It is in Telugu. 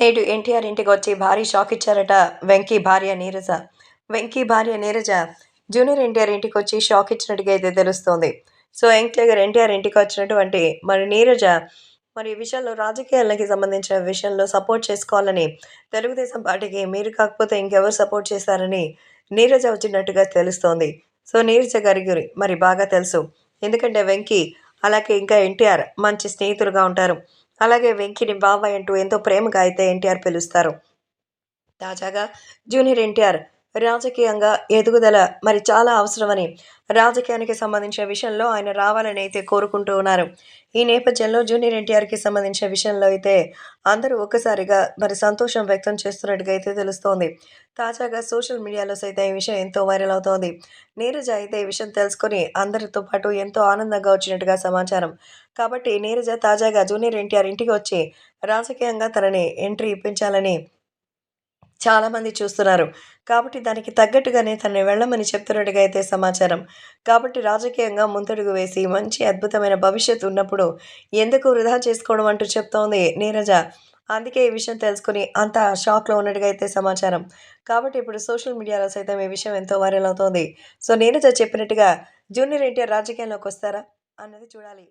నేడు ఎన్టీఆర్ ఇంటికి వచ్చి భారీ షాక్ ఇచ్చారట వెంకీ భార్య నీరజ. వెంకీ భార్య నీరజ జూనియర్ ఎన్టీఆర్ ఇంటికి వచ్చి షాక్ ఇచ్చినట్టుగా అయితే తెలుస్తోంది. సో ఎన్టీఆర్ ఎన్టీఆర్ ఇంటికి వచ్చినటువంటి మరి నీరజ మరి ఈ విషయంలో రాజకీయాలకి సంబంధించిన విషయంలో సపోర్ట్ చేసుకోవాలని తెలుగుదేశం పార్టీకి మీరు కాకపోతే ఇంకెవరు సపోర్ట్ చేశారని నీరజ వచ్చినట్టుగా తెలుస్తోంది. సో నీరజ గారి గురి మరి బాగా తెలుసు. ఎందుకంటే వెంకీ అలాగే ఇంకా ఎన్టీఆర్ మంచి స్నేహితులుగా ఉంటారు. అలాగే వెంకిని బాబాయ్ అంటూ ఎంతో ప్రేమగా అయితే ఎన్టీఆర్ పిలుస్తారు. తాజాగా జూనియర్ ఎన్టీఆర్ రాజకీయంగా ఎదుగుదల మరి చాలా అవసరమని రాజకీయానికి సంబంధించిన విషయంలో ఆయన రావాలని అయితే కోరుకుంటూ ఉన్నారు. ఈ నేపథ్యంలో జూనియర్ ఎన్టీఆర్కి సంబంధించిన విషయంలో అయితే అందరూ ఒక్కసారిగా మరి సంతోషం వ్యక్తం చేస్తున్నట్టుగా అయితే తెలుస్తోంది. తాజాగా సోషల్ మీడియాలో సైతం ఈ విషయం ఎంతో వైరల్ అవుతోంది. నీరజ అయితే ఈ విషయం తెలుసుకొని అందరితో పాటు ఎంతో ఆనందంగా వచ్చినట్టుగా సమాచారం. కాబట్టి నీరజ తాజాగా జూనియర్ ఎన్టీఆర్ ఇంటికి వచ్చి రాజకీయంగా తనని ఎంట్రీ ఇప్పించాలని చాలామంది చూస్తున్నారు. కాబట్టి దానికి తగ్గట్టుగానే తనని వెళ్ళమని చెప్తున్నట్టుగా అయితే సమాచారం. కాబట్టి రాజకీయంగా ముందడుగు వేసి మంచి అద్భుతమైన భవిష్యత్తు ఉన్నప్పుడు ఎందుకు వృధా చేసుకోవడం అంటూ చెప్తోంది నీరజ. అందుకే ఈ విషయం తెలుసుకుని అంత షాక్లో ఉన్నట్టుగా అయితే సమాచారం. కాబట్టి ఇప్పుడు సోషల్ మీడియాలో సైతం ఈ విషయం ఎంతో వైరల్ అవుతోంది. సో నీరజ చెప్పినట్టుగా జూనియర్ ఎన్టీఆర్ రాజకీయాల్లోకి వస్తారా? అన్నది చూడాలి.